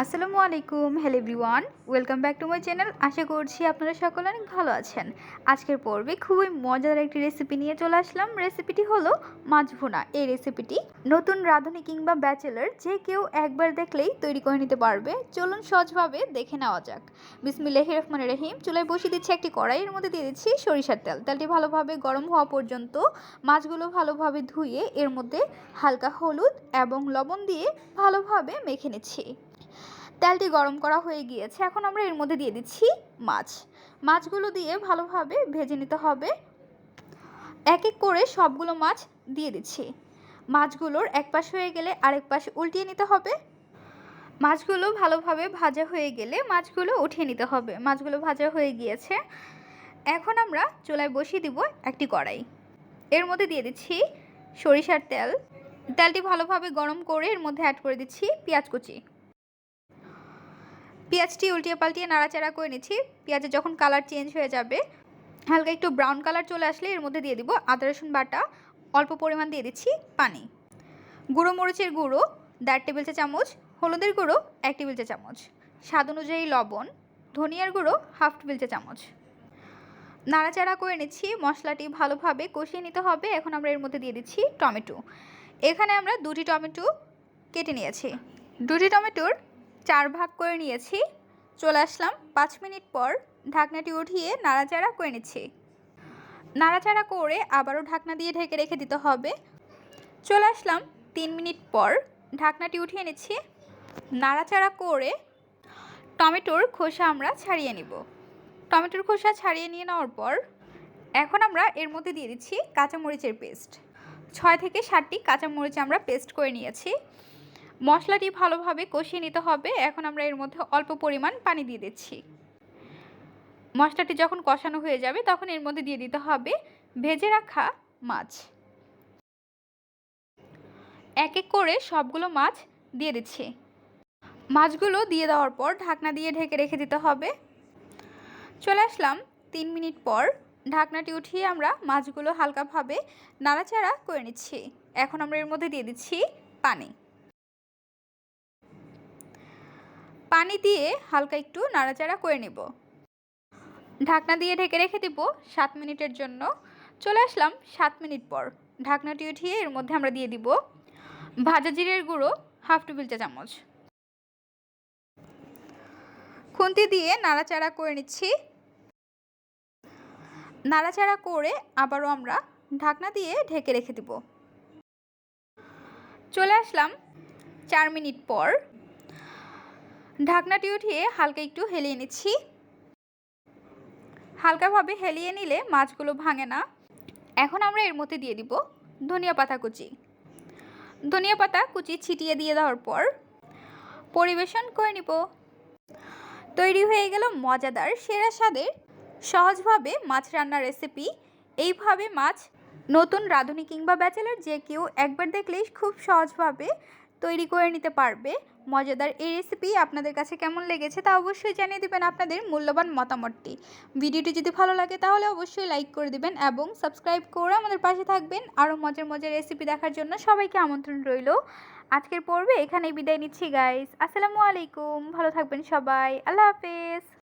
আসসালামু আলাইকুম hello everyone welcome back to my channel আশা করছি আপনারা সকলে অনেক ভালো আছেন। আজকের পর্বে খুবই মজার একটি রেসিপি নিয়ে চলে আসলাম। রেসিপিটি হলো মাছ ভুনা এই রেসিপিটি নতুন রাঁধুনি কিংবা ব্যাচেলার যে কেউ একবার দেখলেই তৈরি করে নিতে পারবে। চলুন সহজভাবে দেখে নেওয়া যাক। বিসমিল্লাহ রহমান রহিম, চুলায় বসিয়ে দিচ্ছি একটি কড়াইয়ের মধ্যে দিয়ে দিচ্ছি সরিষার তেল। তেলটি ভালোভাবে গরম হওয়া পর্যন্ত মাছগুলো ভালোভাবে ধুয়ে এর মধ্যে হালকা হলুদ এবং লবণ দিয়ে ভালোভাবে মেখে নিচ্ছি। তেলটি গরম করা হয়ে গিয়েছে। এখন আমরা এর মধ্যে দিয়ে দিচ্ছি মাছ। মাছগুলো দিয়ে ভালোভাবে ভেজে নিতে হবে। এক এক করে সবগুলো মাছ দিয়ে দিচ্ছি। মাছগুলোর এক পাশ হয়ে গেলে আরেক পাশ উল্টিয়ে নিতে হবে। মাছগুলো ভালোভাবে ভাজা হয়ে গেলে মাছগুলো উঠিয়ে নিতে হবে। মাছগুলো ভাজা হয়ে গিয়েছে। এখন আমরা চুলায় বসিয়ে দিব একটি কড়াই। এর মধ্যে দিয়ে দিচ্ছি সরিষার তেল। তেলটি ভালোভাবে গরম করে এর মধ্যে অ্যাড করে দিচ্ছি পেঁয়াজ কুচি। পেঁয়াজটি উল্টিয়ে পাল্টিয়ে নাড়াচাড়া করে নিচ্ছি। পেঁয়াজের যখন কালার চেঞ্জ হয়ে যাবে, হালকা একটু ব্রাউন কালার চলে আসলে এর মধ্যে দিয়ে দিব আদা, রসুন বাটা। অল্প পরিমাণ দিয়ে দিচ্ছি পানি। গুঁড়ো মরিচের গুঁড়ো, দেড় টেবিল চা চামচ। হলুদের গুঁড়ো, এক টেবিল চা চামচ। স্বাদ অনুযায়ী লবণ। ধনিয়ার গুঁড়ো, হাফ টেবিল চা চামচ। নাড়াচাড়া করে নিচ্ছি। মশলাটি ভালোভাবে কষিয়ে নিতে হবে। এখন আমরা এর মধ্যে দিয়ে দিচ্ছি টমেটো। এখানে আমরা দুটি টমেটো কেটে নিয়েছি। দুটি টমেটোর চার ভাগ করে নিয়েছি। চলে আসলাম পাঁচ মিনিট পর ঢাকনাটি উঠিয়ে নাড়াচাড়া করে নিচ্ছি। নাড়াচাড়া করে আবারও ঢাকনা দিয়ে ঢেকে রেখে দিতে হবে। চলে আসলাম তিন মিনিট পর ঢাকনাটি উঠিয়ে নিচ্ছি। নাড়াচাড়া করে টমেটোর খোসা আমরা ছাড়িয়ে নিব। টমেটোর খোসা ছাড়িয়ে নিয়ে নেওয়ার পর এখন আমরা এর মধ্যে দিয়ে দিচ্ছি কাঁচামরিচের পেস্ট। ছয় থেকে সাতটি কাঁচামরিচ আমরা পেস্ট করে নিয়েছি। মশলাটি ভালোভাবে কষিয়ে নিতে হবে। এখন আমরা এর মধ্যে অল্প পরিমাণ পানি দিয়ে দিচ্ছি। মশলাটি যখন কষানো হয়ে যাবে, তখন এর মধ্যে দিয়ে দিতে হবে ভেজে রাখা মাছ। এক এক করে সবগুলো মাছ দিয়ে দিচ্ছি। মাছগুলো দিয়ে দেওয়ার পর ঢাকনা দিয়ে ঢেকে রেখে দিতে হবে। চলে আসলাম তিন মিনিট পর ঢাকনাটি উঠিয়ে আমরা মাছগুলো হালকাভাবে নাড়াচাড়া করে নিচ্ছি। এখন আমরা এর মধ্যে দিয়ে দিচ্ছি পানি। পানি দিয়ে হালকা একটু নাড়াচাড়া করে নেব। ঢাকনা দিয়ে ঢেকে রেখে দিব সাত মিনিটের জন্য। চলে আসলাম সাত মিনিট পর। ঢাকনাটি উঠিয়ে এর মধ্যে আমরা দিয়ে দিব ভাজা জিরের গুঁড়ো হাফ টেবিল চা চামচ। খুন্তি দিয়ে নাড়াচাড়া করে নিচ্ছি। নাড়াচাড়া করে আবারও আমরা ঢাকনা দিয়ে ঢেকে রেখে দিব। চলে আসলাম চার মিনিট পর। ঢাকনাটি উঠিয়ে হালকা একটু হেলিয়ে নিচ্ছি। হালকাভাবে হেলিয়ে নিলে মাছগুলো ভাঙে না। এখন আমরা এর মধ্যে দিয়ে দিব ধনিয়া পাতা কুচি। ধনিয়া পাতা কুচি ছিটিয়ে দিয়ে দেওয়ার পর পরিবেশন করে নিব। তৈরি হয়ে গেল মজাদার সেরা স্বাদের সহজভাবে মাছ রান্নার রেসিপি এইভাবে মাছ নতুন রাঁধুনি কিংবা ব্যাচেলার যে কেউ একবার দেখলেই খুব সহজভাবে তৈরি করে নিতে পারবে। মজাদার এই রেসিপি আপনাদের কাছে কেমন লেগেছে তা অবশ্যই জানিয়ে দেবেন আপনাদের মূল্যবান মতামতটি। ভিডিওটি যদি ভালো লাগে তাহলে অবশ্যই লাইক করে দিবেন এবং সাবস্ক্রাইব করে আমাদের পাশে থাকবেন। আরও মজার মজার রেসিপি দেখার জন্য সবাইকে আমন্ত্রণ রইল। আজকের পর্বে এখানেই বিদায় নিচ্ছি গাইস আসসালামু আলাইকুম। ভালো থাকবেন সবাই। আল্লাহ হাফেজ।